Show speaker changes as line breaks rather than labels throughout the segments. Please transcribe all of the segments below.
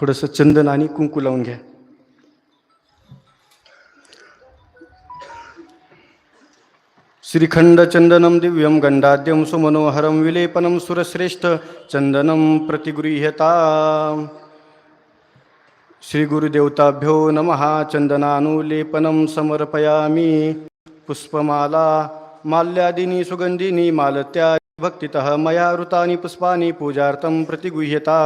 थोडंसं चंदन आणि कुंकू लावून घ्या. श्रीखंड चंदनम दिव्यम गंडाद्यम सुमनोहरम विलेपनम सुरश्रेष्ठ चंदनम प्रतिगृह्यता. श्री गुरुदेवताभ्यो नमः चन्दनानुलेपनं समर्पयामि. पुष्पमाला माल्यादिनी सुगन्धिनी मालत्या भक्तितः मया ऋतानि पुष्पाणि पूजार्थं प्रतिगृह्यता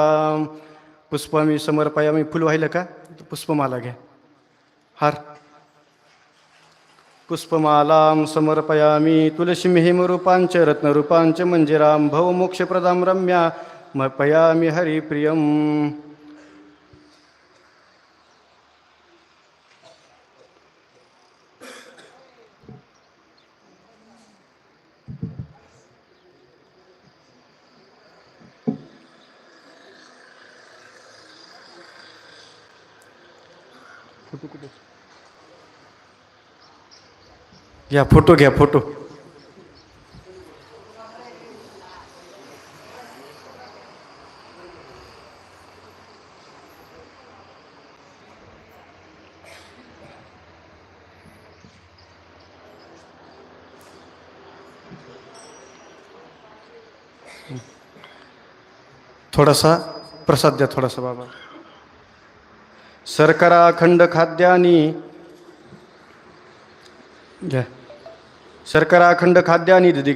पुष्प मी समर्पयामि फुल वाहिलं का? पुष्पमाला घ्या. हार. पुष्पमालां समर्पयामि तुलसीं हेमरूपाञ्च रत्नरूपाञ्च मञ्जिरां भवमोक्षप्रदां रम्या मर्पयामी हरिप्रियम्. घ्या फोटो घ्या फोटो. थोडासा प्रसाद द्या थोडासा बाबा. सरकारा अखंड खाद्यानी. घ्या. शर्करा अखंड खाद्यानी आणि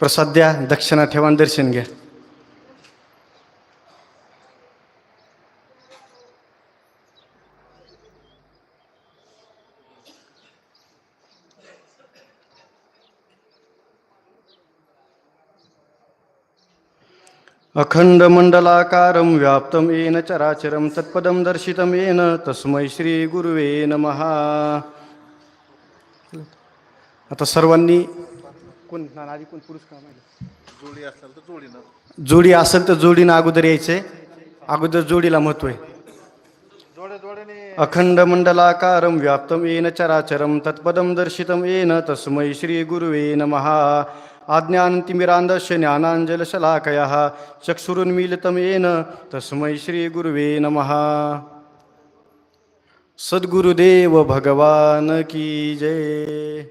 प्रसाद द्या दक्षिणा ठेवा दर्शन घ्या. अखंड मंडलाकारं व्याप्तं येन चराचरं तत्पदं दर्शितं येन तस्मै श्री गुरुवे नमः। आता सर्वांनी कोण आधी कोण पुरुष का महिला?
जोडी असेल तर जोडीनं.
जोडी असेल तर जोडीनं अगोदर यायचंय. अगोदर जोडीला महत्त्व आहे. अखंड मंडलाकारं व्याप्तं येन चराचरं तत्पदं दर्शितं येन तस्मै श्री गुरुवे नमः। आज्ञानतिमिरान्धस्य ज्ञानाञ्जलशलाकयः चक्षुरुन्मीलितं येन तस्मै श्री गुरुवे नमः। सद्गुरुदेव भगवान की जय।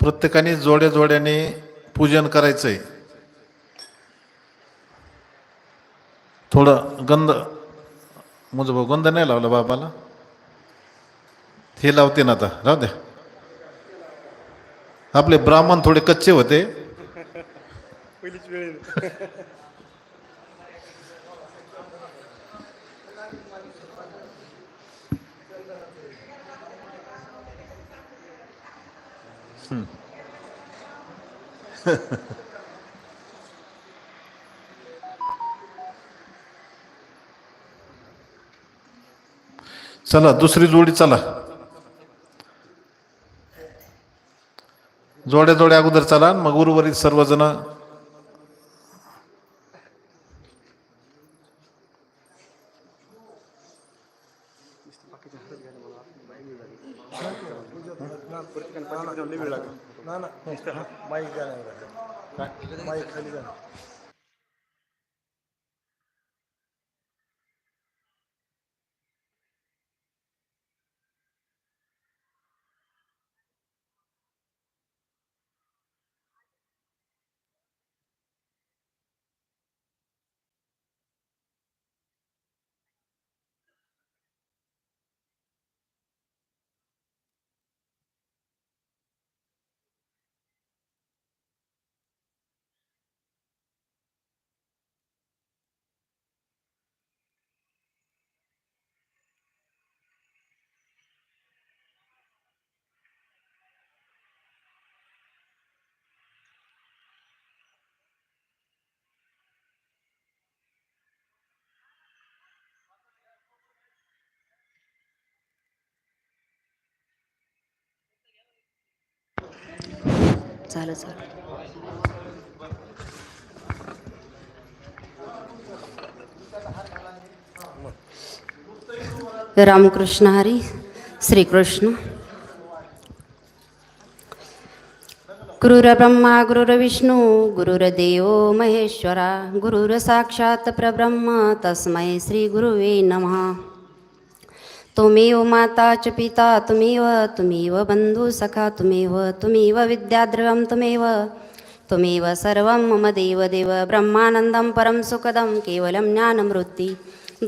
प्रत्येकाने जोड्या जोड्याने पूजन करायचंय. थोडं गंध मुझ गंध नाही लावला बाबाला? हे लावते ना आता राहू द्या. आपले ब्राह्मण थोडे कच्चे होते. चला दुसरी जोडी चला. जोड्या जोड्या अगोदर चला मग उर्वरित सर्वजण.
माईक माईक खाली चालेल चालेल रामकृष्ण हरी श्रीकृष्ण. गुरुर्ब्रह्मा गुरुर्विष्णू गुरुर्देव महेश्वरा गुरुर साक्षात परब्रह्म तस्मै श्री गुरुवे नमः. त्वमेव माता च पिता त्वमेव त्वमेव बंधू सखा त्वमेव तुम्ही विद्याद्रवं त्वमेव त्वमेव सर्वं मम देवदेव ब्रह्मानन्दं परं सुखदं केवलं ज्ञानमृत्ति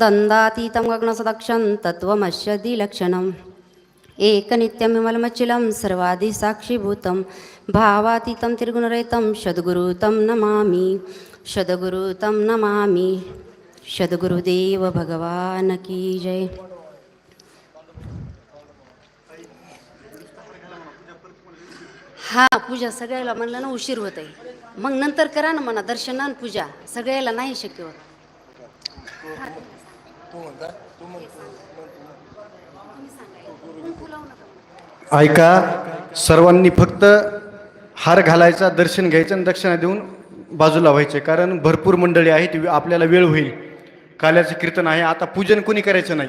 दन्दातीतं गगनसदक्षं तत्त्वमस्य दिलक्षणम् एकनित्यं विमलमचिलं सर्वादिसाक्षीभूतं भावातीतं त्रिगुणरहितं सद्गुरुतं नमामि सद्गुरुतं नमामि सद्गुरुदेव भगवान की जय। हा पूजा सगळ्याला म्हणलं ना उशीर होत आहे. मग नंतर करा ना म्हणा दर्शन आणि पूजा. सगळ्याला नाही शक्य होत.
ऐका सर्वांनी फक्त हार घालायचा दर्शन घ्यायचं आणि दक्षिणा देऊन बाजूला व्हायचे. कारण भरपूर मंडळी आहेत आपल्याला वेळ होईल. काल्याचं कीर्तन आहे आता पूजन कोणी करायचं नाही.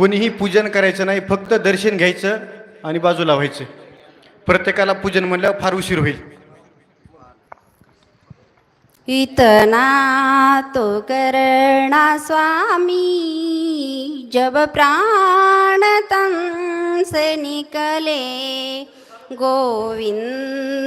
कोणीही पूजन करायचं नाही फक्त दर्शन घ्यायचं आणि बाजूला व्हायचं प्रत्येकाला पूजन म्हणल्यावर फार उशीर होईल.
इतना तो करणा स्वामी जब प्राण तन से निकले गोविंद